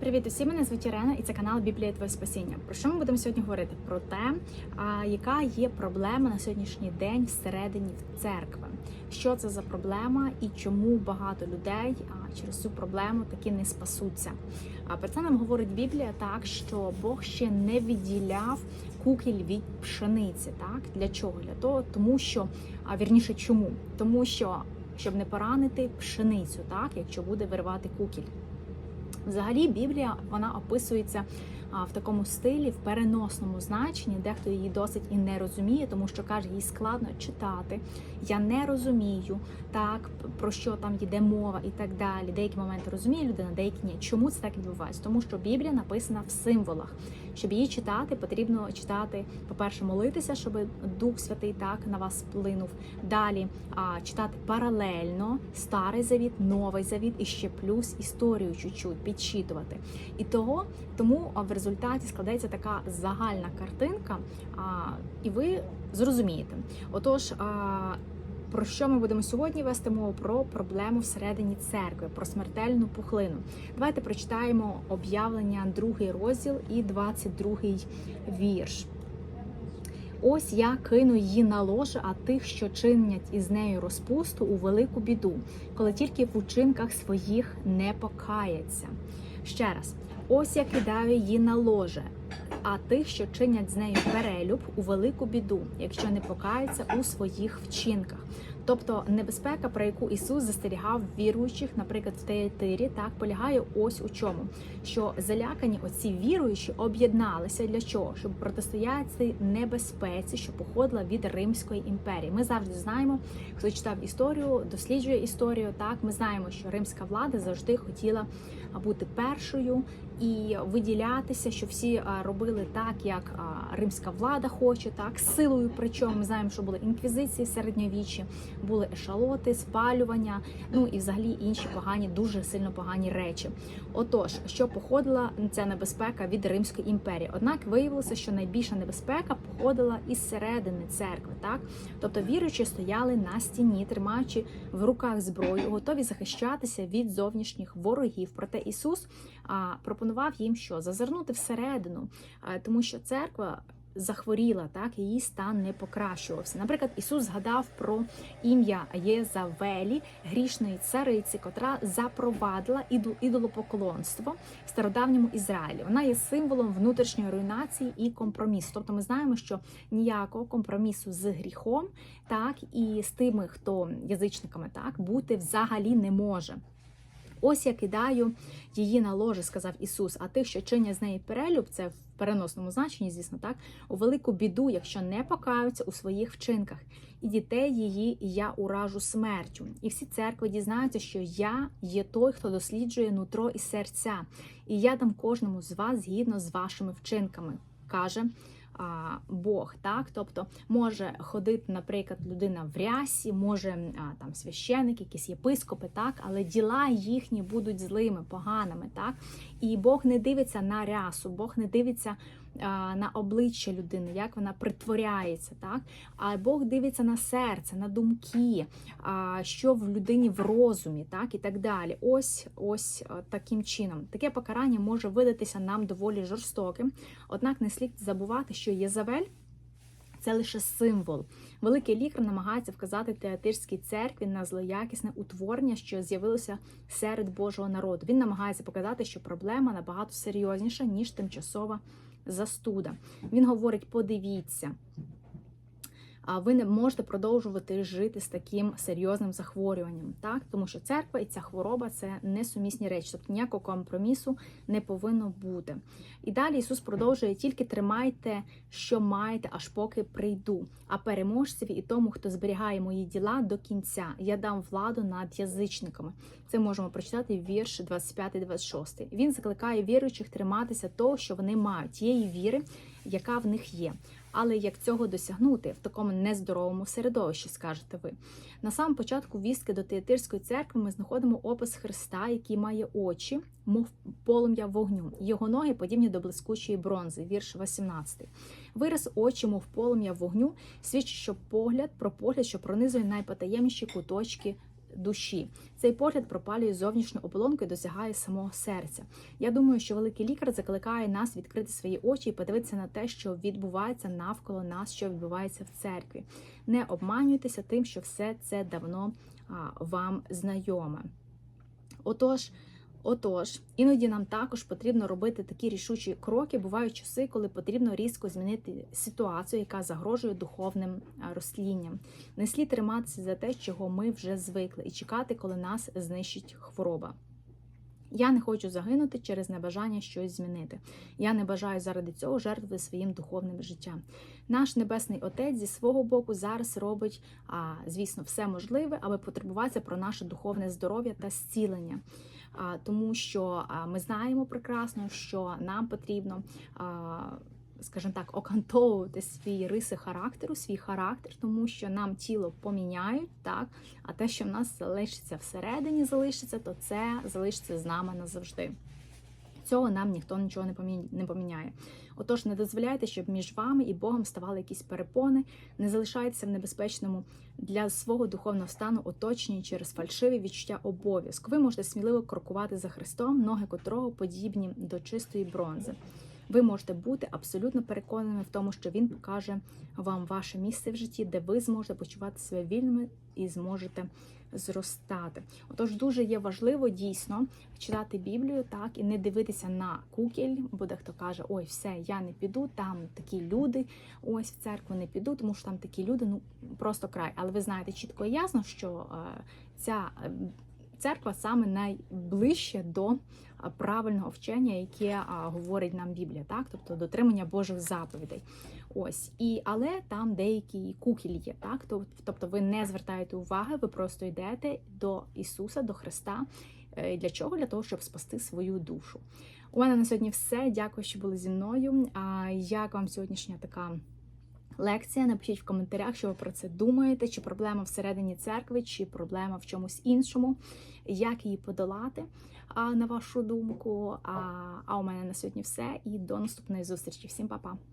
Привіт усім, мене звуть Ірена і це канал Біблія Твоє Спасіння. Про що ми будемо сьогодні говорити? Про те, яка є проблема на сьогоднішній день всередині церкви. Що це за проблема і чому багато людей через цю проблему таки не спасуться? Про це нам говорить Біблія так, що Бог ще не відділяв кукіль від пшениці. Так для чого? Для того, тому що а вірніше, чому? Тому що щоб не поранити пшеницю, так якщо буде виривати кукіль. Взагалі, Біблія вона описується в такому стилі, в переносному значенні. Дехто її досить і не розуміє, тому що каже, їй складно читати. Я не розумію так, про що там йде мова і так далі. Деякі моменти розуміє людина, деякі ні. Чому це так відбувається? Тому що Біблія написана в символах. Щоб її читати, потрібно читати, по-перше, молитися, щоб Дух Святий так на вас вплинув. Далі а, читати паралельно старий завіт, новий завіт і ще плюс історію чуть-чуть підчитувати. І того тому в результаті складається така загальна картинка, а, і ви зрозумієте. Отож. А, про що ми будемо сьогодні вести мову? Про проблему всередині церкви, про смертельну пухлину. Давайте прочитаємо об'явлення, другий розділ і 22 вірш. Ось я кину її на ложе, а тих, що чинять із нею розпусту, у велику біду, коли тільки в учинках своїх не покаяться. Ще раз, ось я кидаю її на ложе, а тих, що чинять з нею перелюб, у велику біду, якщо не покаються у своїх вчинках. Тобто небезпека, про яку Ісус застерігав віруючих, наприклад, в Театирі, так полягає ось у чому, що залякані оці віруючі об'єдналися для чого? Щоб протистояти небезпеці, що походила від Римської імперії. Ми завжди знаємо, хто читав історію, досліджує історію. Так, ми знаємо, що римська влада завжди хотіла бути першою і виділятися, що всі робили так, як римська влада хоче, так силою. Причому ми знаємо, що були інквізиції середньовіччі, були ешалоти, спалювання, ну і взагалі інші погані, дуже сильно погані речі. Отож, що походила ця небезпека від Римської імперії? Однак виявилося, що найбільша небезпека походила із середини церкви, так тобто віруючі стояли на стіні, тримаючи в руках зброю, готові захищатися від зовнішніх ворогів. Проте Ісус пропонував їм що зазирнути всередину, тому що церква. Захворіла, так її стан не покращувався. Наприклад, Ісус згадав про ім'я Єзавелі, грішної цариці, котра запровадила ідолопоклонство в стародавньому Ізраїлі. Вона є символом внутрішньої руйнації і компромісу. Тобто, ми знаємо, що ніякого компромісу з гріхом, так і з тими, хто язичниками так бути взагалі не може. Ось я кидаю її на ложе, сказав Ісус. А тих, що чинять з неї перелюб, це в переносному значенні, звісно, так, у велику біду, якщо не покаються у своїх вчинках, і дітей її я уражу смертю. І всі церкви дізнаються, що я є той, хто досліджує нутро і серця, і я дам кожному з вас згідно з вашими вчинками, каже Бог, так, тобто може ходити, наприклад, людина в рясі, може там священик, якісь єпископи, так, але діла їхні будуть злими, поганими, так. І Бог не дивиться на рясу, Бог не дивиться на обличчя людини, як вона притворяється, так. А Бог дивиться на серце, на думки, що в людині в розумі, так і так далі. Ось ось таким чином. Таке покарання може видатися нам доволі жорстоким, однак не слід забувати, що Єзавель це лише символ. Великий лікар намагається вказати театирській церкві на злоякісне утворення, що з'явилося серед Божого народу. Він намагається показати, що проблема набагато серйозніша ніж тимчасова застуда. Він говорить: подивіться. Ви не можете продовжувати жити з таким серйозним захворюванням, так тому що церква і ця хвороба це несумісні речі, тобто ніякого компромісу не повинно бути. І далі Ісус продовжує тільки тримайте, що маєте, аж поки прийду. А переможцеві і тому, хто зберігає мої діла до кінця, я дам владу над язичниками. Це можемо прочитати вірш 25-26. Він закликає віруючих триматися того, що вони мають, тієї віри, яка в них є. Але як цього досягнути в такому нездоровому середовищі, скажете ви? На самому початку вістки до Театирської церкви ми знаходимо опис Христа, який має очі, мов полум'я вогню. Його ноги подібні до блискучої бронзи, вірш 18. Вираз очі, мов полум'я вогню, свідчить, що погляд про погляд, що пронизує найпотаємніші куточки душі. Цей погляд пропалює зовнішню оболонку і досягає самого серця. Я думаю, що великий лікар закликає нас відкрити свої очі і подивитися на те, що відбувається навколо нас, що відбувається в церкві. Не обманюйтеся тим, що все це давно вам знайоме. Отож. Отож, іноді нам також потрібно робити такі рішучі кроки. Бувають часи, коли потрібно різко змінити ситуацію, яка загрожує духовним а, розтлінням. Не слід триматися за те, чого ми вже звикли, і чекати, коли нас знищить хвороба. Я не хочу загинути через небажання щось змінити. Я не бажаю заради цього жертвувати своїм духовним життям. Наш небесний отець зі свого боку зараз робить, звісно, все можливе, аби потребуватися про наше духовне здоров'я та зцілення. Тому що ми знаємо прекрасно, що нам потрібно. Скажімо так, окантовувати свої риси характеру, свій характер, тому що нам тіло поміняють, так, а те, що в нас залишиться всередині, залишиться, то це залишиться з нами назавжди. Цього нам ніхто нічого не помі- поміняє. Отож, не дозволяйте, щоб між вами і Богом ставали якісь перепони, не залишайтеся в небезпечному для свого духовного стану оточенні через фальшиві відчуття обов'язку. Ви можете сміливо крокувати за Христом, ноги котрого подібні до чистої бронзи. Ви можете бути абсолютно переконаними в тому, що він покаже вам ваше місце в житті, де ви зможете почувати себе вільними і зможете зростати. Отож, дуже є важливо дійсно читати Біблію, так і не дивитися на кукіль, бо дехто каже, ой, все, я не піду, там такі люди, ось в церкву не піду, тому що там такі люди, ну просто край. Але ви знаєте чітко і ясно, що е, ця е, церква саме найближче до правильного вчення, яке говорить нам Біблія, так, тобто дотримання Божих заповідей. Ось і але там деякі кукіль є, так тобто ви не звертаєте уваги, ви просто йдете до Ісуса, до Христа. Е, Для чого? Для того, щоб спасти свою душу. У мене на сьогодні все. Дякую, що були зі мною. Як вам сьогоднішня така лекція? Напишіть в коментарях, що ви про це думаєте, чи проблема всередині церкви, чи проблема в чомусь іншому, як її подолати, на вашу думку. А, у мене на сьогодні все. І до наступної зустрічі. Всім па-па!